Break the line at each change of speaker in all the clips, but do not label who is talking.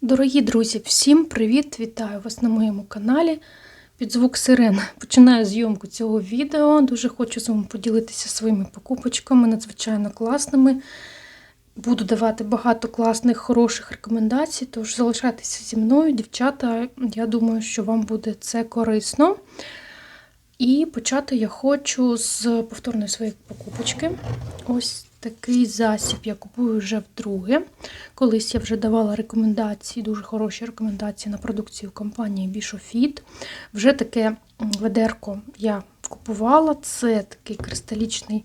Дорогі друзі, всім привіт! Вітаю вас на моєму каналі. Під звук сирен починаю зйомку цього відео. Дуже хочу з вами поділитися своїми покупочками, надзвичайно класними. Буду давати багато класних, хороших рекомендацій, тож залишайтеся зі мною, дівчата. Я думаю, що вам буде це корисно. І почати я хочу з повторної своєї покупочки. Ось такий засіб я купую вже вдруге. Колись я вже давала рекомендації, дуже хороші рекомендації на продукцію компанії Bishofit. Вже таке ведерко я купувала. Це такий кристалічний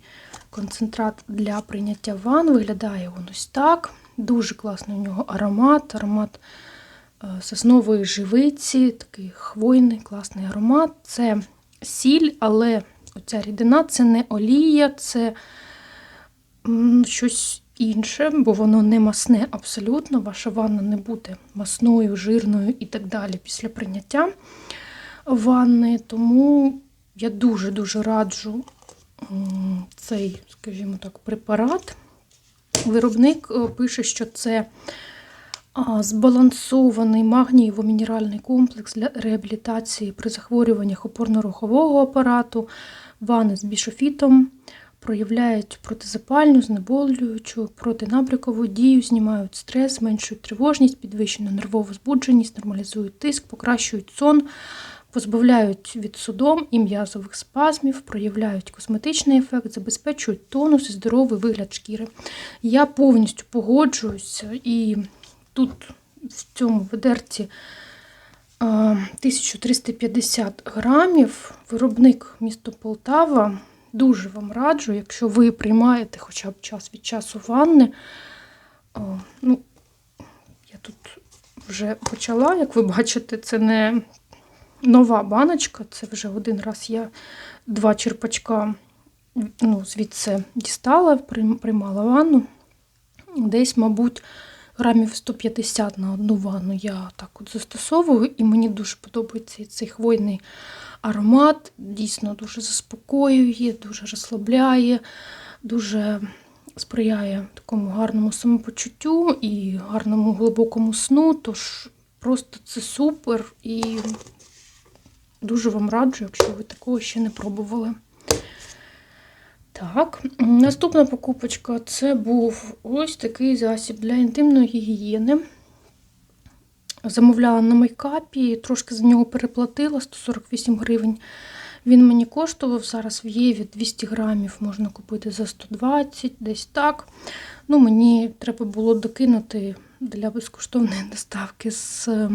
концентрат для прийняття ванн. Виглядає він ось так. Дуже класний у нього аромат, аромат е, соснової живиці, такий хвойний, класний аромат. Це сіль, але оця рідина це не олія, це щось інше, бо воно не масне абсолютно. Ваша ванна не буде масною, жирною і так далі після прийняття ванни. Тому я дуже-дуже раджу цей, скажімо так, препарат. Виробник е, пише, що це збалансований магнієво-мінеральний комплекс для реабілітації при захворюваннях опорно-рухового апарату, вани з бішофітом, проявляють протизапальну, знеболюючу, протинабрякову дію, знімають стрес, зменшують тривожність, підвищену нервову збудженість, нормалізують тиск, покращують сон, позбавляють від судом і м'язових спазмів, проявляють косметичний ефект, забезпечують тонус і здоровий вигляд шкіри. Я повністю погоджуюся і тут в цьому ведерці 1350 грамів. Виробник місто Полтава. Дуже вам раджу, якщо ви приймаєте хоча б час від часу ванни. О, ну, я тут вже почала, як ви бачите, це не нова баночка, це вже один раз я два черпачка ну, звідси дістала, приймала ванну. Десь, мабуть, грамів 150 на одну ванну я так от застосовую, і мені дуже подобається цей хвойний аромат. Дійсно дуже заспокоює, дуже розслабляє, дуже сприяє такому гарному самопочуттю і гарному глибокому сну. Тож просто це супер і дуже вам раджу, якщо ви такого ще не пробували. Так, наступна покупочка це був ось такий засіб для інтимної гігієни. Замовляла на мейкапі, трошки за нього переплатила 148 гривень. Він мені коштував зараз в Єві 200 грамів, можна купити за 120, десь так. Ну, мені треба було докинути для безкоштовної доставки з е,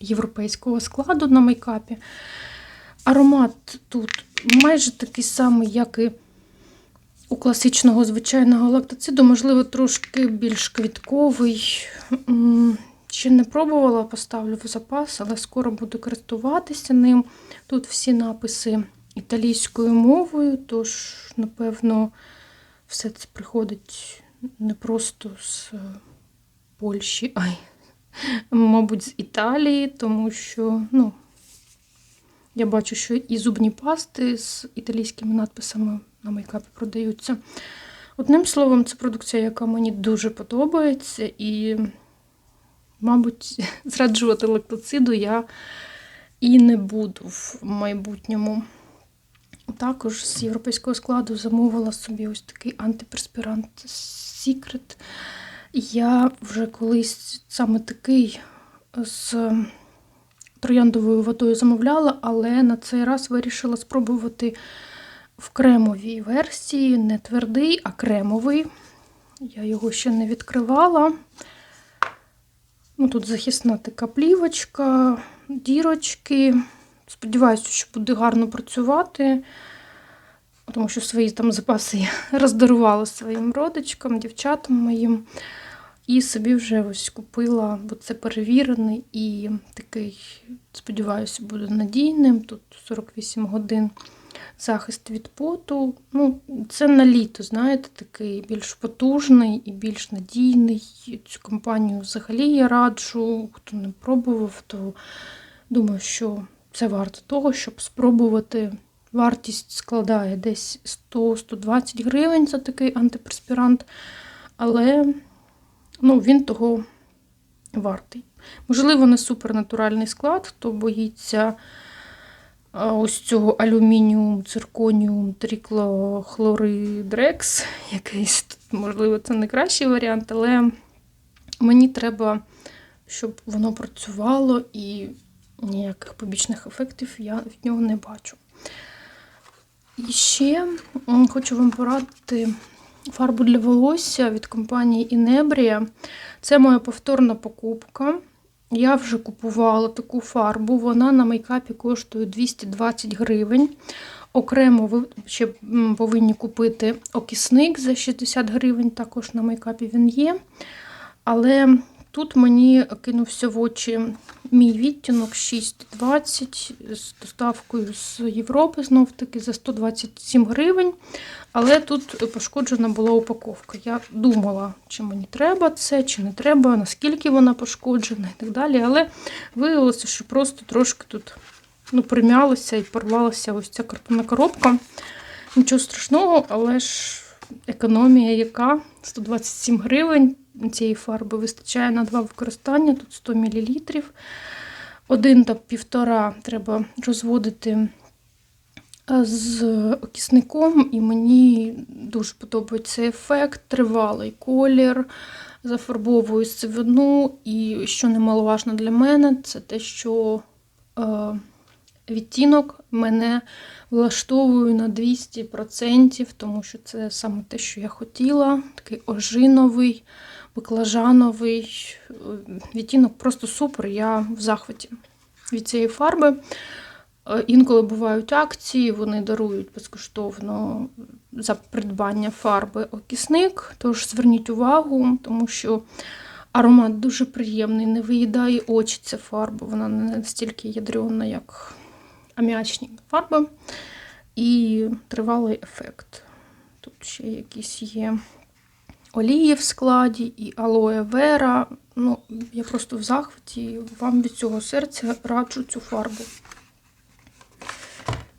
європейського складу на мейкапі. Аромат тут майже такий самий, як і у класичного звичайного лактоциду, можливо, трошки більш квітковий. Ще не пробувала, поставлю в запас, але скоро буду користуватися ним. Тут всі написи італійською мовою, тож, напевно, все це приходить не просто з е, Польщі, а й, мабуть, з Італії, тому що, ну, я бачу, що і зубні пасти з італійськими надписами на мейкапі продаються. Одним словом, це продукція, яка мені дуже подобається, і, мабуть, зраджувати лактоциду я і не буду в майбутньому. Також з європейського складу замовила собі ось такий антиперспірант Secret. Я вже колись саме такий з трояндовою водою замовляла, але на цей раз вирішила спробувати в кремовій версії, не твердий, а кремовий. Я його ще не відкривала. Ну, Тут захисна така плівочка, дірочки. Сподіваюся, що буде гарно працювати, тому що свої там запаси я роздарувала своїм родичкам, дівчатам моїм. І собі вже ось купила, бо це перевірений і такий, сподіваюся, буде надійним. Тут 48 годин захист від поту. Ну, це на літо, знаєте, такий більш потужний і більш надійний. Цю компанію взагалі я раджу. Хто не пробував, то думаю, що це варто того, щоб спробувати. Вартість складає десь 100-120 гривень за такий антиперспірант. Але ну, він того вартий. Можливо, не супернатуральний склад, хто боїться ось цього алюмініум, цирконіум, тріклохлоридрекс. Якийсь, можливо, це не кращий варіант, але мені треба, щоб воно працювало і ніяких побічних ефектів я від нього не бачу. І ще хочу вам порадити фарбу для волосся від компанії Inebria. Це моя повторна покупка. Я вже купувала таку фарбу. Вона на мейкапі коштує 220 гривень. Окремо ви ще повинні купити окисник за 60 гривень, також на мейкапі він є. Але тут мені кинувся в очі мій відтінок 6,20 з доставкою з Європи, знов таки за 127 гривень. Але тут пошкоджена була упаковка. Я думала, чи мені треба це, чи не треба, наскільки вона пошкоджена і так далі. Але виявилося, що просто трошки тут ну, примялася і порвалася ось ця картонна коробка. Нічого страшного, але ж економія яка 127 гривень цієї фарби вистачає на два використання, тут 100 мл. Один та півтора треба розводити з окисником, і мені дуже подобається ефект, тривалий колір, зафарбовую сивину. І що немаловажно для мене, це те, що е, відтінок мене влаштовую на 200%, тому що це саме те, що я хотіла. Такий ожиновий, баклажановий відтінок просто супер. Я в захваті від цієї фарби. Е, Інколи бувають акції, вони дарують безкоштовно за придбання фарби окисник. Тож зверніть увагу, тому що аромат дуже приємний, не виїдає очі ця фарба, вона не настільки ядрена, як аміачні фарби. І тривалий ефект. Тут ще якісь є олії в складі, і алоє вера. Ну, я просто в захваті. Вам від цього серця раджу цю фарбу.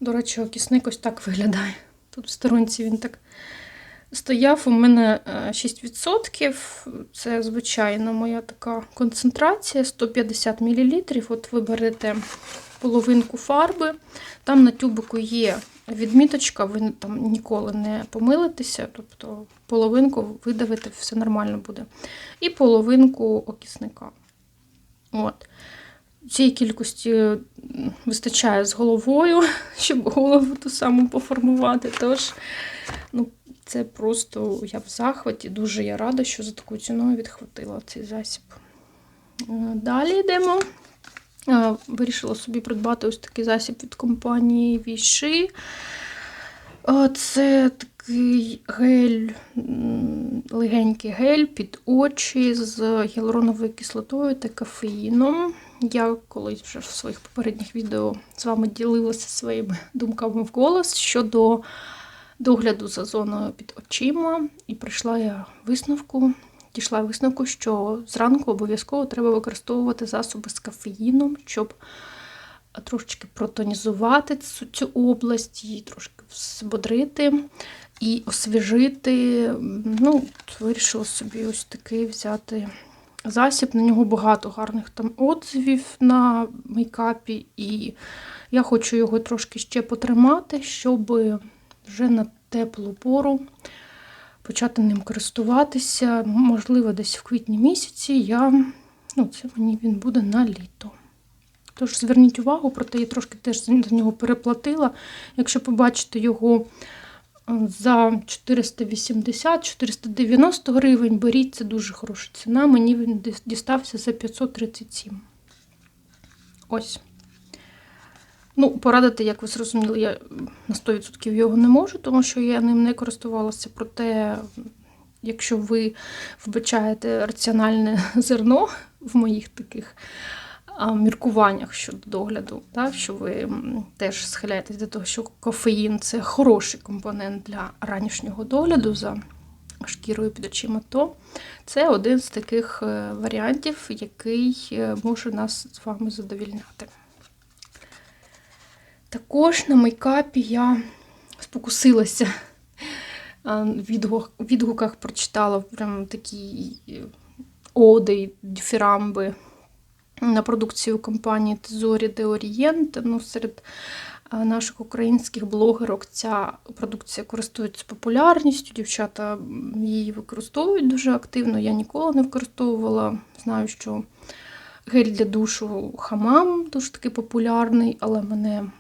До речі, окисник ось так виглядає. Тут в сторонці він так стояв. У мене е, 6%. Це, звичайно, моя така концентрація 150 мл. От ви берете половинку фарби. Там на тюбику є відміточка, ви там ніколи не помилитеся, тобто половинку видавите, все нормально буде. І половинку окисника. От. Цієї кількості вистачає з головою, щоб голову ту саму поформувати. Тож, ну, це просто я в захваті. Дуже я рада, що за такою ціною відхватила цей засіб. Е, Далі йдемо. Е, Вирішила собі придбати ось такий засіб від компанії Віши. Е, Це такий гель, легенький гель під очі з гіалуроновою кислотою та кофеїном. Я колись вже в своїх попередніх відео з вами ділилася своїми думками в голос щодо догляду за зоною під очима. І прийшла я висновку, дійшла висновку, що зранку обов'язково треба використовувати засоби з кофеїном, щоб трошечки протонізувати цю, цю область, її трошки взбодрити і освіжити. Ну, вирішила собі ось такий взяти засіб. На нього багато гарних там отзивів на мейкапі, і я хочу його трошки ще потримати, щоб вже на теплу пору почати ним користуватися. Можливо, десь в квітні місяці я, ну, це мені він буде на літо. Тож зверніть увагу, проте я трошки теж за нього переплатила. Якщо побачите його за 480-490 гривень, беріть, це дуже хороша ціна. Мені він дістався за 537. Ось. Ну, порадити, як ви зрозуміли, я на 100% його не можу, тому що я ним не користувалася. Проте, якщо ви вбачаєте раціональне зерно в моїх таких міркуваннях щодо догляду, так, що ви теж схиляєтесь до того, що кофеїн це хороший компонент для ранішнього догляду за шкірою під очима, то це один з таких е, варіантів, який е, може нас з вами задовільняти. Також на мейкапі я спокусилася. Відгуках прочитала прям такі е, оди, діфірамби на продукцію компанії Тезорі де Орієнт. Ну, серед е, наших українських блогерок ця продукція користується популярністю. Дівчата її використовують дуже активно. Я ніколи не використовувала. Знаю, що гель для душу хамам дуже таки популярний, але мене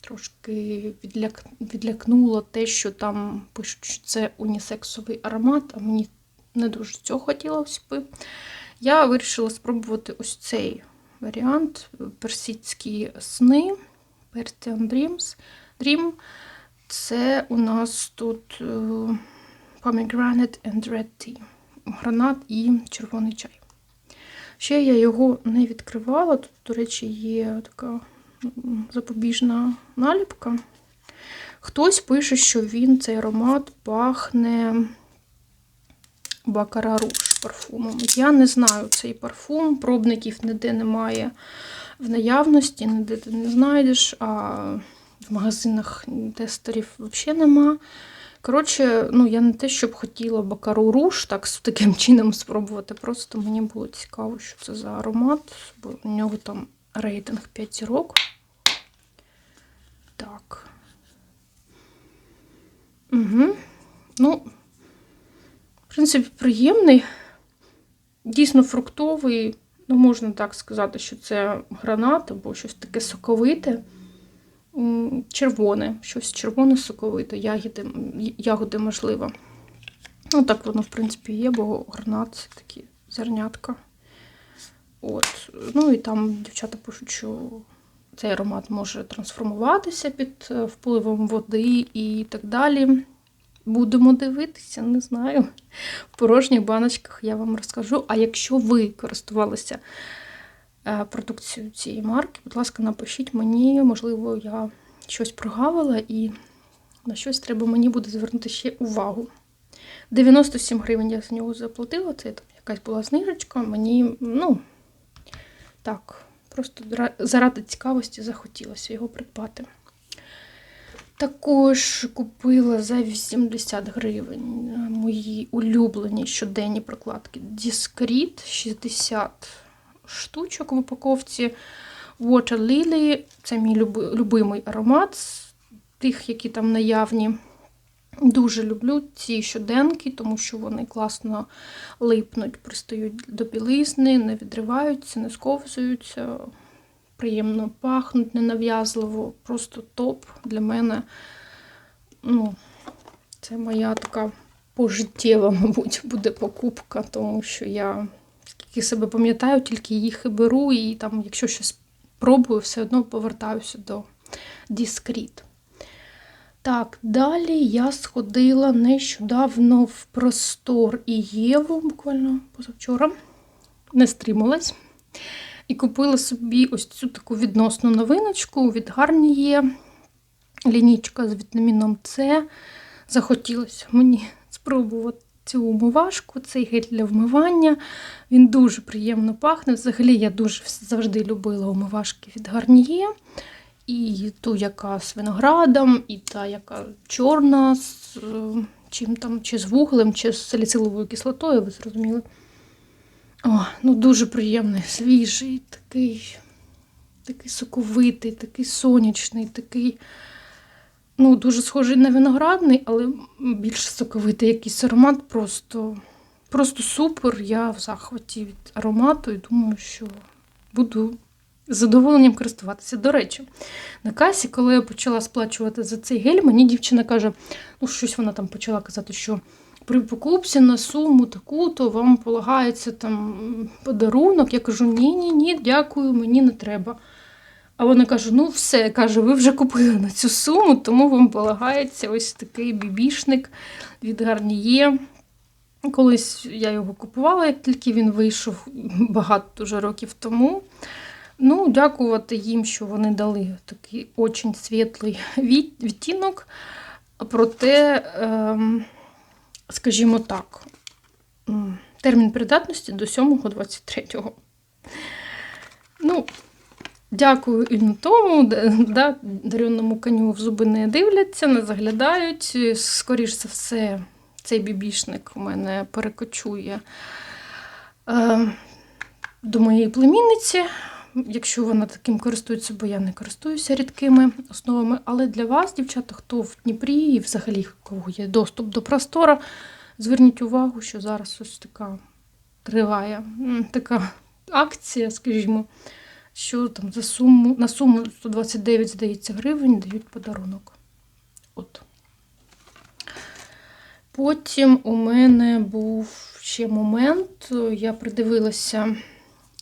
трошки відляк... відлякнуло те, що там пишуть, що це унісексовий аромат, а мені не дуже цього хотілося би. Я вирішила спробувати ось цей варіант персидські сни Persian Dreams. Dream. Це у нас тут е, pomegranate and red tea. Гранат і червоний чай. Ще я його не відкривала. Тут, до речі, є така запобіжна наліпка. Хтось пише, що він, цей аромат, пахне Бакара Руш парфумом. Я не знаю цей парфум, пробників ніде немає в наявності, ніде ти не знайдеш, а в магазинах тестерів взагалі нема. Коротше, ну я не те, щоб хотіла Бакару Руш так таким чином спробувати. Просто мені було цікаво, що це за аромат, бо у нього там рейтинг 5 зірок. Так. Угу. Ну, в принципі, приємний. Дійсно фруктовий. Ну, можна так сказати, що це гранат або щось таке соковите. Червоне, щось червоне соковите, ягоди, ягоди можливо. Ну, так воно, в принципі, є, бо гранат це такі зернятка. От. Ну і там дівчата пишуть, що цей аромат може трансформуватися під е, впливом води і так далі. Будемо дивитися, не знаю. В порожніх баночках я вам розкажу. А якщо ви користувалися е, продукцією цієї марки, будь ласка, напишіть мені, можливо, я щось прогавила і на щось треба мені буде звернути ще увагу. 97 гривень я за нього заплатила, це там якась була знижечка. Мені, ну, так, просто заради цікавості захотілося його придбати. Також купила за 80 гривень е, мої улюблені щоденні прокладки Discreet 60 штучок в упаковці. Water Lily це мій любимий аромат з тих, які там наявні. Дуже люблю ці щоденки, тому що вони класно липнуть, пристають до білизни, не відриваються, не сковзуються, приємно пахнуть, ненав'язливо. Просто топ для мене. Ну, це моя така пожиттєва, мабуть, буде покупка, тому що я скільки себе пам'ятаю, тільки їх і беру, і там, якщо щось пробую, все одно повертаюся до Discreet. Так, далі я сходила нещодавно в простор і Єву, буквально позавчора, не стрималась. І купила собі ось цю таку відносну новиночку від Гарніє. Лінічка з вітаміном С. Захотілося мені спробувати цю умивашку, цей гель для вмивання. Він дуже приємно пахне. Взагалі, я дуже завжди любила умивашки від Гарніє. І ту, яка з виноградом, і та, яка чорна, з е, чим там, чи з вуглем, чи з саліциловою кислотою, ви зрозуміли. О, ну дуже приємний, свіжий, такий, такий соковитий, такий сонячний, такий, ну, дуже схожий на виноградний, але більш соковитий якийсь аромат. Просто, просто супер. Я в захваті від аромату і думаю, що буду з задоволенням користуватися. До речі, на касі, коли я почала сплачувати за цей гель, мені дівчина каже, ну щось вона там почала казати, що при покупці на суму таку, то вам полагається там подарунок. Я кажу, ні, ні, дякую, мені не треба. А вона каже: ну все, каже, ви вже купили на цю суму, тому вам полагається ось такий бібішник від Гарніє. Колись я його купувала, як тільки він вийшов багато дуже років тому. Ну, дякувати їм, що вони дали такий очень світлий відтінок. Проте, ем, скажімо так, термін придатності до 7.23. Ну, дякую і на тому, да, дареному коню в зуби не дивляться, не заглядають. Скоріш за все, цей бібішник у мене перекочує е, до моєї племінниці, якщо вона таким користується, бо я не користуюся рідкими основами. Але для вас, дівчата, хто в Дніпрі і взагалі кого є доступ до простора, зверніть увагу, що зараз ось така триває така акція, скажімо, що там за суму, на суму 129, здається, гривень дають подарунок. От. Потім у мене був ще момент, я придивилася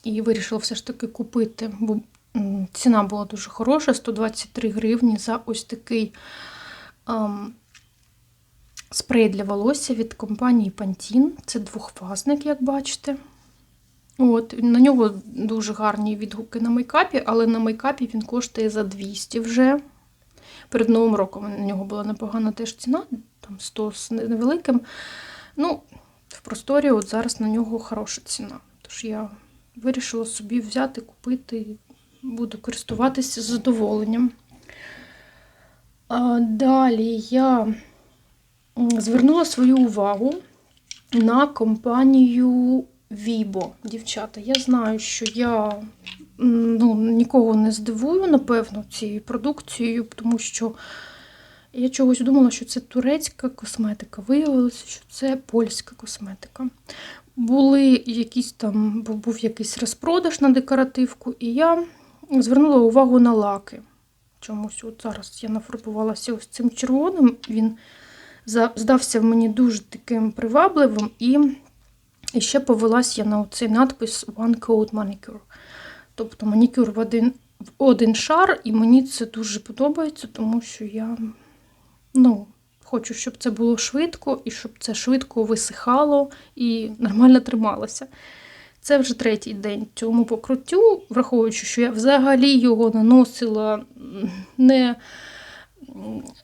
і вирішила все ж таки купити, бо ціна була дуже хороша, 123 гривні за ось такий ем, спрей для волосся від компанії Pantene. Це двохфазник, як бачите. От, на нього дуже гарні відгуки на мейкапі, але на мейкапі він коштує за 200 вже. Перед Новим роком на нього була непогана теж ціна, там 100 з невеликим. Ну, в просторі от зараз на нього хороша ціна. Тож я вирішила собі взяти, купити буду користуватися з задоволенням. Далі я звернула свою увагу на компанію Vibo. Дівчата, я знаю, що я ну, нікого не здивую, напевно, цією продукцією, тому що я чогось думала, що це турецька косметика. Виявилося, що це польська косметика. Були якісь там, був якийсь розпродаж на декоративку, і я звернула увагу на лаки. Чомусь от зараз я нафарбувалася ось цим червоним. Він здався мені дуже таким привабливим, і, ще повелась я на цей надпис One Coat Manicure. Тобто манікюр в один, в один шар, і мені це дуже подобається, тому що я ну, хочу, щоб це було швидко, і щоб це швидко висихало і нормально трималося. Це вже третій день цьому покруттю, враховуючи, що я взагалі його наносила не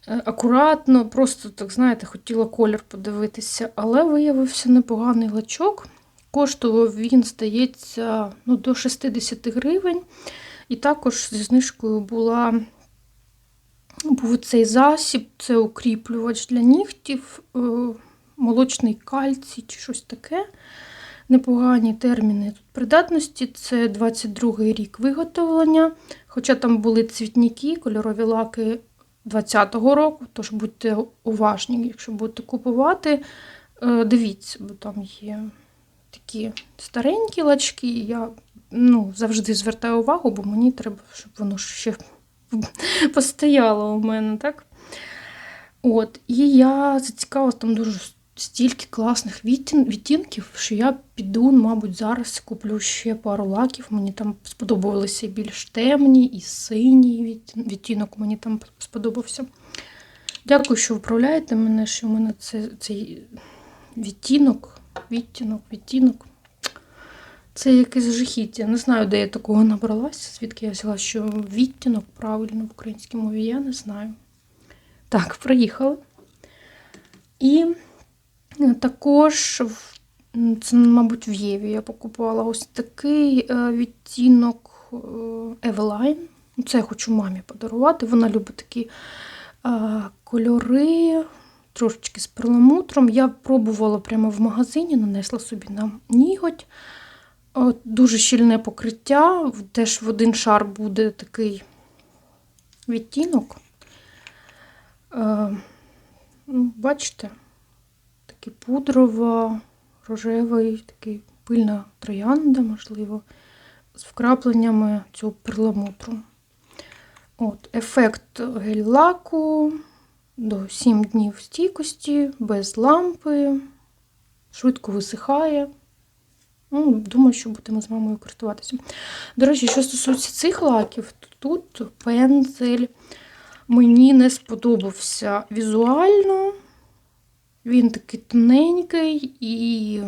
е, акуратно, просто, так знаєте, хотіла колір подивитися, але виявився непоганий лачок. Коштував він, здається, ну, до 60 гривень. І також зі знижкою була, був цей засіб, це укріплювач для нігтів, е, молочний кальцій чи щось таке. Непогані терміни тут придатності. Це 22-й рік виготовлення. Хоча там були цвітніки, кольорові лаки 20-го року, тож будьте уважні, якщо будете купувати, е, дивіться, бо там є такі старенькі лачки. Я ну, завжди звертаю увагу, бо мені треба, щоб воно ще постояло у мене, так? От, і я зацікавилась там дуже стільки класних відтінків, що я піду, мабуть, зараз куплю ще пару лаків. Мені там сподобалися більш темні, і синій відтінок мені там сподобався. Дякую, що вправляєте мене, що в мене це, цей відтінок, відтінок, відтінок. Це якесь жахіття. Не знаю, де я такого набралася, звідки я взяла, що відтінок правильно в українській мові, я не знаю. Так, проїхали. І е, також, це, мабуть, в Єві я покупала ось такий е, відтінок е, Eveline. Це я хочу мамі подарувати. Вона любить такі е, кольори, трошечки з перламутром. Я пробувала прямо в магазині, нанесла собі на ніготь. От, дуже щільне покриття, теж в один шар буде такий відтінок. Е, ну, бачите, такий пудрово, рожевий, такий пильна троянда, можливо, з вкрапленнями цього перламутру. От, ефект гель-лаку до 7 днів стійкості, без лампи, швидко висихає. Ну, думаю, що будемо з мамою користуватися. До речі, що стосується цих лаків, то тут пензель мені не сподобався візуально. Він такий тоненький і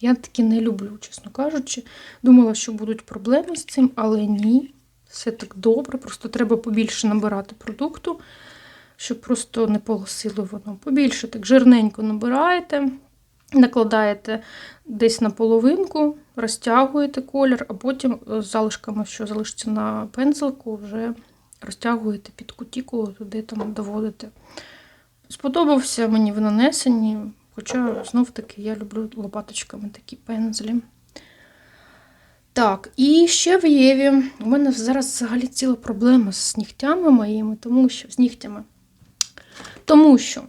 я таки не люблю, чесно кажучи. Думала, що будуть проблеми з цим, але ні. Все так добре, просто треба побільше набирати продукту, щоб просто не полосило воно. Побільше так жирненько набираєте, накладаєте десь на половинку, розтягуєте колір, а потім з залишками, що залишиться на пензелку, вже розтягуєте під кутікулу, туди там доводите. Сподобався мені в нанесенні, Хоча, знов-таки, я люблю лопаточками такі пензлі. Так, і ще в Єві. У мене зараз взагалі ціла проблема з нігтями моїми, тому що з нігтями. Тому що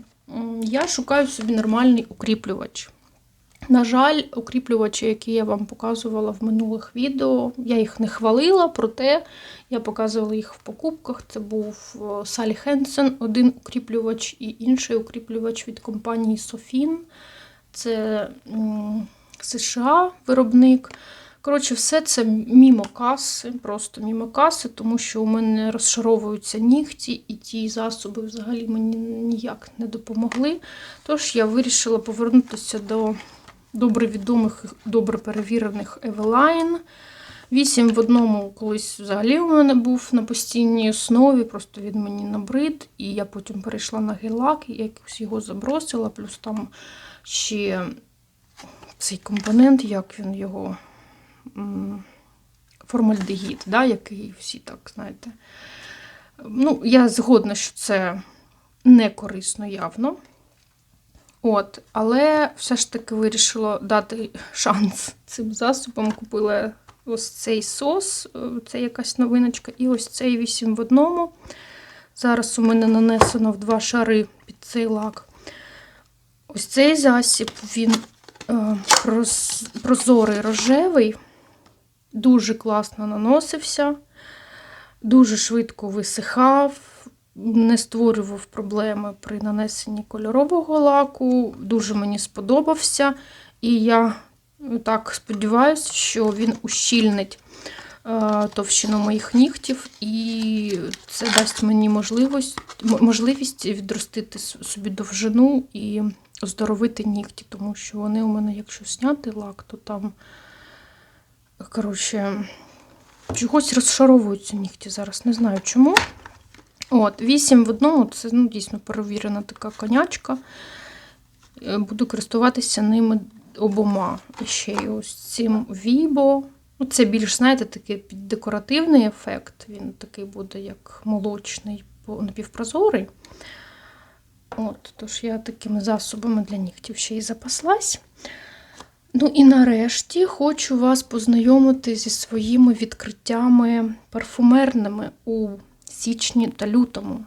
я шукаю собі нормальний укріплювач. На жаль, укріплювачі, які я вам показувала в минулих відео, я їх не хвалила, проте я показувала їх в покупках. Це був е, Салі Хенсен, один укріплювач і інший укріплювач від компанії Sofin. Це США виробник. Коротше, все це мімо каси, просто мімо каси, тому що у мене розшаровуються нігті, і ті засоби взагалі мені ніяк не допомогли. Тож я вирішила повернутися до добре відомих, добре перевірених Eveline. Вісім в одному колись взагалі у мене був на постійній основі, просто він мені набрид, і я потім перейшла на гель-лак, і якось його забросила, плюс там ще цей компонент, як він його формальдегід, да, який всі так, знаєте. Ну, я згодна, що це не корисно явно. От, але все ж таки вирішила дати шанс цим засобам. Купила ось цей сос, е, це якась новиночка, і ось цей 8 в одному. Зараз у мене нанесено в два шари під цей лак. Ось цей засіб, він е, прозорий рожевий, дуже класно наносився, дуже швидко висихав, не створював проблеми при нанесенні кольорового лаку. Дуже мені сподобався. І я так сподіваюся, що він ущільнить е, товщину моїх нігтів, і це дасть мені можливість, можливість відростити собі довжину і оздоровити нігті, тому що вони у мене, якщо зняти лак, то там, коротше, чогось розшаровуються нігті зараз. Не знаю чому. От, 8 в одному це ну, дійсно перевірена така конячка. Е, Буду користуватися ними обома. І ще й ось цим Vibo. Ну, це більш, знаєте, такий декоративний ефект. Він такий буде як молочний, напівпрозорий. От, тож я такими засобами для нігтів ще й запаслась. Ну і нарешті хочу вас познайомити зі своїми відкриттями парфумерними у січні та лютому.